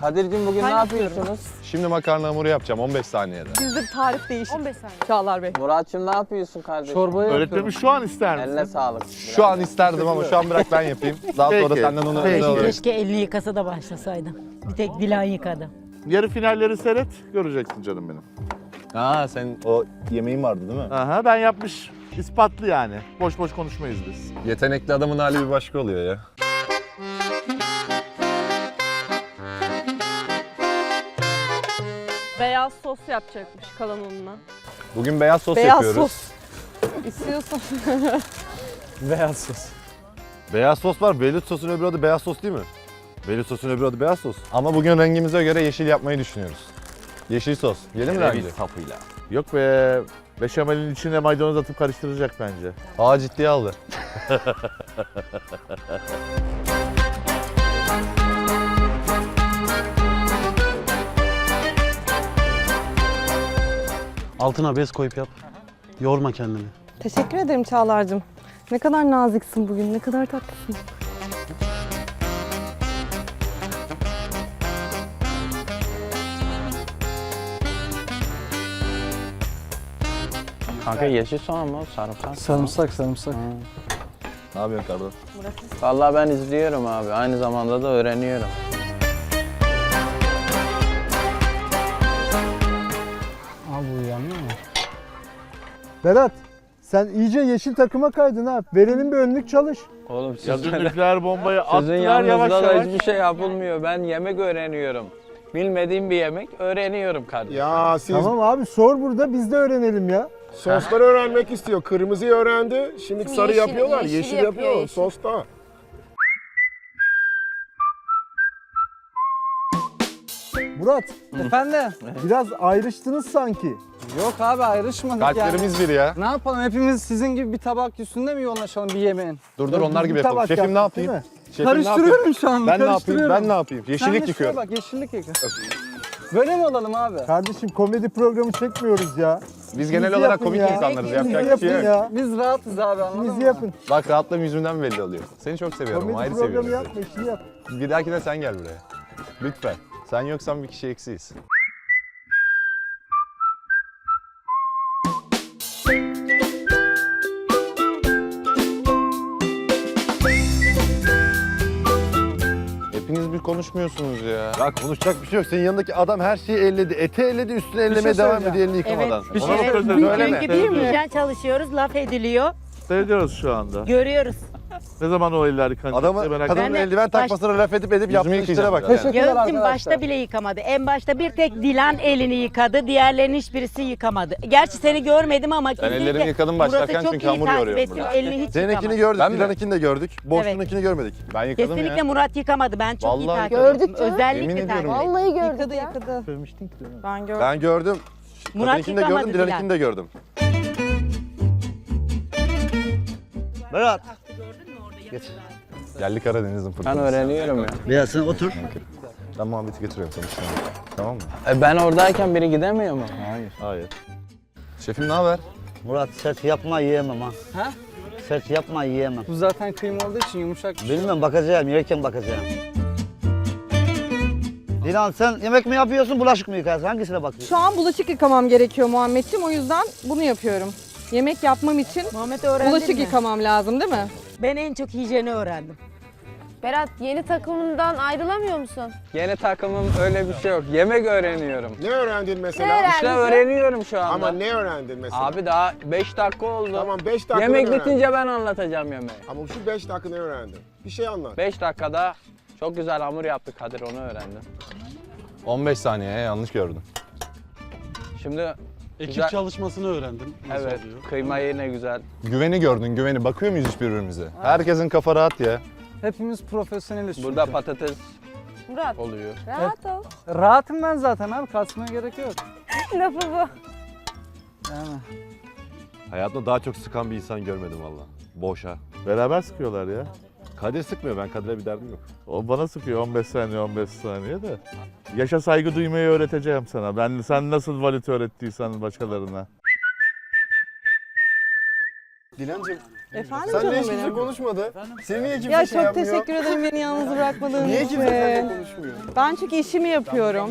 Kadir'cim bugün ne yapıyorsunuz? Şimdi makarna hamuru yapacağım 15 saniyede. Bizde tarif değişik. 15 saniye. Çağlar Bey. Murat'cığım ne yapıyorsun kardeşim? Çorbayı Öğretmenim şu an ister misin? Eline sağlık. Şu an isterdim ama şu an bırak ben yapayım. Daha sonra Peki, senden onu peki. alırım. Keşke elini yıkasa da başlasaydım. Bir tek Dilan yıkadı. Yarı finalleri seyret, göreceksin canım benim. Aa sen o yemeğin vardı değil mi? Aha ben yapmış, ispatlı yani. Boş boş konuşmayız biz. Yetenekli adamın hali bir başka oluyor ya. Beyaz sos yapacakmış kalan ununa. Bugün beyaz sos Beyaz yapıyoruz. sos. İstiyorsan. Beyaz sos. Beyaz sos var. Velut sosun öbür adı beyaz sos değil mi? Velut sosun öbür adı beyaz sos. Ama bugün rengimize göre yeşil yapmayı düşünüyoruz. Yeşil sos. Yiyelim mi bence? sapıyla. Yok be, beşamelin içine maydanoz atıp karıştıracak bence. Aa ciddiye aldı. Altına bez koyup yap. Yorma kendini. Teşekkür ederim Çağlar'cığım. Ne kadar naziksin bugün, ne kadar tatlısın. Kanka yeşil soğan mı? Sarımsak. Sarımsak sarımsak. Ne yapıyorsun Kardo? Vallahi ben izliyorum abi. Aynı zamanda da öğreniyorum. Berat sen iyice yeşil takıma kaydın ha. Verelim bir önlük çalış. Oğlum Ya sizin, dün nükleer bombayı sizin attılar yavaş yanınızda da yavaş. hiçbir şey yapılmıyor. Ben yemek öğreniyorum. Bilmediğim bir yemek öğreniyorum kardeşim. Ya siz Tamam abi sor burada biz de öğrenelim ya. sosları öğrenmek istiyor. Kırmızıyı öğrendi. Şimdi, sarı yeşil- yapıyorlar. yeşil Yeşil, yapıyor, yapıyor. yeşil. Sosta. Murat Efendim? biraz ayrıştınız sanki. Yok abi ayrışmadık yani. Kalplerimiz bir ya. Ne yapalım hepimiz sizin gibi bir tabak üstünde mi yoğunlaşalım bir yemeğin? Dur dur onlar gibi bir yapalım. tabak Şefim ne yaptık, yapayım? değil? Şefim ne yapayım? Karıştırıyorum şu an. Ben ne yapayım? karıştırıyorum. Ben ne yapayım? Sen Yeşillik şuraya yıkıyorum. bak yeşillik yıka. Böyle mi olalım abi? Kardeşim komedi programı çekmiyoruz ya. Biz genel olarak yapın komik ya. insanlarız. Bizi Yapacak bir yapın şey yok. ya. Biz rahatız abi anladın Bizi mı? yapın. Bak rahatlığım yüzümden belli oluyor. Seni çok seviyorum. Komedi Ayrı programı seviyorum. yapma işini yap. seni. Bir dahakine sen gel buraya. Lütfen. Sen yoksan bir kişi eksiyiz. Hepiniz bir konuşmuyorsunuz ya. Ya konuşacak bir şey yok. Senin yanındaki adam her şeyi elledi. Eti elledi, üstüne ellemeye şey devam söyleyeceğim. ediyor elini yıkamadan. Evet. Bir şey Evet, söyleyeceğim. Bugünkü değil mi? Söyleyeceğim. çalışıyoruz, laf ediliyor. Seyrediyoruz şu anda. Görüyoruz. Ne zaman o eller yıkanacak Adamı, merak kadının Ben de eldiven baş- takmasına laf edip edip yaptığı işlere yıkayacağım bak. biraz. Başta bile yıkamadı. En başta bir tek Dilan elini yıkadı. Diğerlerinin hiçbirisi yıkamadı. Gerçi seni görmedim ama Ben kesinlikle ellerimi yıkadım Murat'ı başlarken çok çünkü iyi hamur takip yoruyorum ettim. burada. Elini hiç Seninkini yıkamadı. gördük, Ben mi? Dilan'ınkini de gördük. Boşluğunkini görmedik. Ben yıkadım Kesinlikle ya. Murat yıkamadı. Ben çok iyi Vallahi takip ettim. Özellikle Yemin takip ediyorum. ettim. Vallahi gördük Yıkadı ya. Ben gördüm. Ben gördüm. Murat Kadınınkini de yıkamadı gördüm, Dilan. Dilan'ınkini de gördüm. Berat. Geldi Karadeniz'in Ben fırtınası. öğreniyorum ya. Berat sen otur. Ben muhabbeti getiriyorum tanıştığım. Tamam mı? E ben oradayken biri gidemiyor mu? Hayır. Şefim ne haber? Murat sert yapma yiyemem ha. Ha? Sert yapma yiyemem. Bu zaten kıyma olduğu için yumuşak. Bilmem bakacağım, yerken bakacağım. Dilan sen yemek mi yapıyorsun, bulaşık mı yıkarsın? Hangisine bakıyorsun? Şu an bulaşık yıkamam gerekiyor Muhammedciğim. O yüzden bunu yapıyorum. Yemek yapmam için Muhammed bulaşık mi? yıkamam lazım değil mi? Ben en çok hijyeni öğrendim. Berat yeni takımından ayrılamıyor musun? Yeni takımım öyle bir şey yok. Yemek öğreniyorum. Ne öğrendin mesela? Ne? İşte öğreniyorum şu anda. Ama ne öğrendin mesela? Abi daha 5 dakika oldu. Tamam 5 dakika Yemek bitince ben anlatacağım yemeği. Ama şu 5 dakika ne öğrendin? Bir şey anlat. 5 dakikada çok güzel hamur yaptık Kadir onu öğrendim. 15 saniye yanlış gördüm. Şimdi Ekip Güzel. çalışmasını öğrendim. Nasıl evet oluyor? kıymayı ne güzel. Güveni gördün güveni. Bakıyor muyuz hiç birbirimize? Herkesin kafa rahat ya. Hepimiz profesyoneliz Burada patates Murat oluyor. rahat ol. Rahatım ben zaten abi, kasmaya gerek yok. Lafı bu. Yani. Hayatımda daha çok sıkan bir insan görmedim valla. Boşa. Beraber sıkıyorlar ya. Kadir sıkmıyor. Ben Kadir'e bir derdim yok. O bana sıkıyor 15 saniye 15 saniye de. Yaşa saygı duymayı öğreteceğim sana. Ben sen nasıl valit öğrettiysen başkalarına. Dilancığım Efendim Sen canım niye kimse benim. konuşmadı? Seni niye kimse Ya şey çok yapmıyor? teşekkür ederim beni yalnız bırakmadığın Niye kimse seninle konuşmuyor? Ben çünkü işimi yapıyorum.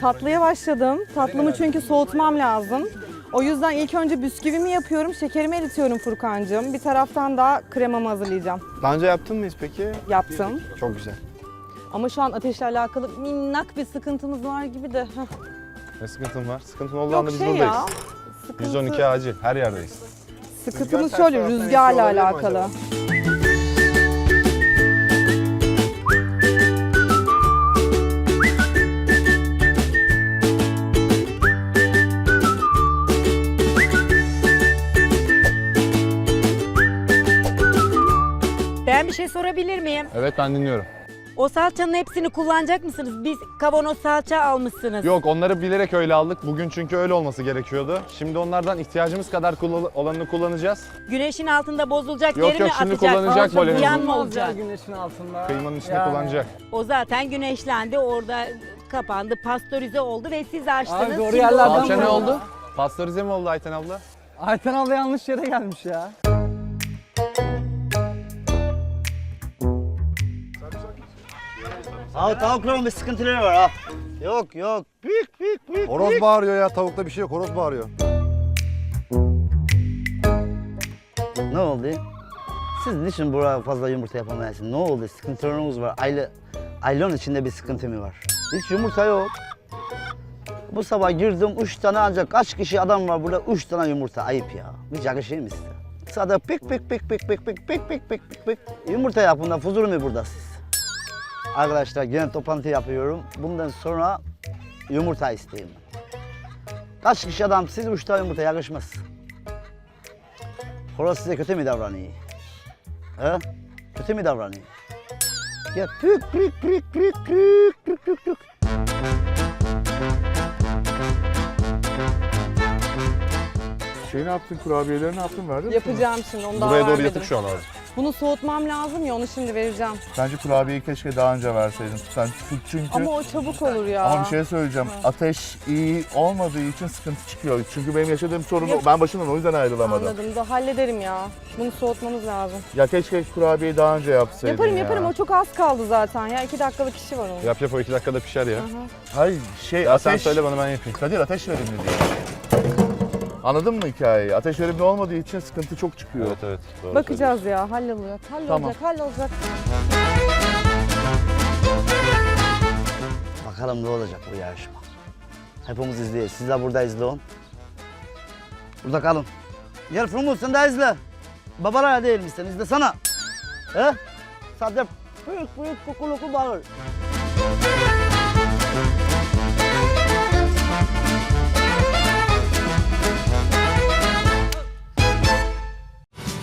Tatlıya başladım. Tatlımı çünkü soğutmam lazım. O yüzden ilk önce bisküvimi yapıyorum, şekerimi eritiyorum Furkancığım. Bir taraftan da kremamı hazırlayacağım. Daha önce yaptın mı hiç peki? Yaptım. Çok güzel. Ama şu an ateşle alakalı minnak bir sıkıntımız var gibi de. Heh. Ne sıkıntın var? Sıkıntın olduğu anda Yok biz şey buradayız. ya. Sıkıntı, 112 acil. Her yerdeyiz. sıkıntımız Rüzgar şöyle ters taraftan rüzgarla esiyor olabilir mi alakalı. acaba? Şey sorabilir miyim? Evet ben dinliyorum. O salçanın hepsini kullanacak mısınız? Biz kavanoz salça almışsınız. Yok onları bilerek öyle aldık. Bugün çünkü öyle olması gerekiyordu. Şimdi onlardan ihtiyacımız kadar kullan- olanını kullanacağız. Güneşin altında bozulacak Yok, yeri yok, mi şimdi atacak? kullanacak Salça. Ziyan mı olacak? güneşin altında. Kıymanın içine Yani. kullanacak. O zaten güneşlendi orada kapandı, pastörize oldu ve siz açtınız. Abi doğru Şimdi yerlerden Salça ne oldu? Pastörize mi oldu Ayten abla? Ayten abla yanlış yere gelmiş ya. Abi tavukların bir sıkıntıları var ha. Yok yok. Büyük büyük büyük. Horoz bağırıyor ya. Tavukta bir şey yok. Horoz bağırıyor. Ne oldu? Siz niçin buraya fazla yumurta yapamayasınız? Ne oldu? Sıkıntılarınız var. Aile, ailen içinde bir sıkıntı mı var? Hiç yumurta yok. Bu sabah girdim üç tane ancak kaç kişi adam var burada üç tane yumurta ayıp ya. Hiç yakışır mı size? Sadece pik pik pik pik pik pik pik pik pik pik pik. Yumurta yapın da fuzur mu burada siz? Arkadaşlar gene toplantı yapıyorum. Bundan sonra yumurta isteyeyim. Kaç kişi adam siz üç tane yumurta yakışmaz. Horoz size kötü mü davranıyor? He? Kötü mü davranıyor? Ya pük pük pük pük pük pük pük pük. Şey ne yaptın, kurabiyeleri ne yaptın, verdin mi? Yapacağım şimdi onu daha Buraya doğru vermedim. yatık şu an abi. Bunu soğutmam lazım ya onu şimdi vereceğim. Bence kurabiyeyi keşke daha önce verseydin. Sen çünkü... Ama o çabuk olur ya. Ama bir şey söyleyeceğim. Ateş iyi olmadığı için sıkıntı çıkıyor. Çünkü benim yaşadığım sorun o. Yok. Ben başından o yüzden ayrılamadım. Anladım da hallederim ya. Bunu soğutmamız lazım. Ya keşke kurabiyeyi daha önce yapsaydın yaparım ya. yaparım o çok az kaldı zaten ya. iki dakikalık işi var onun. Yap yap o iki dakikada pişer ya. Hayır şey Ya sen ateş... söyle bana ben yapayım. Kadir ateş verimli değil. Anladın mı hikayeyi? Ateş verimli olmadığı için sıkıntı çok çıkıyor. Evet evet. Doğru Bakacağız ya hallolacak. Hallolacak Tamam. hallolacak. Bakalım ne olacak bu yarışma. Hepimiz izleyelim. Siz de burada izleyin. Burada kalın. Gel Fırmuz sen de izle. Babalar değil misin? İzle sana. He? Sadece büyük büyük kukuluku bağır.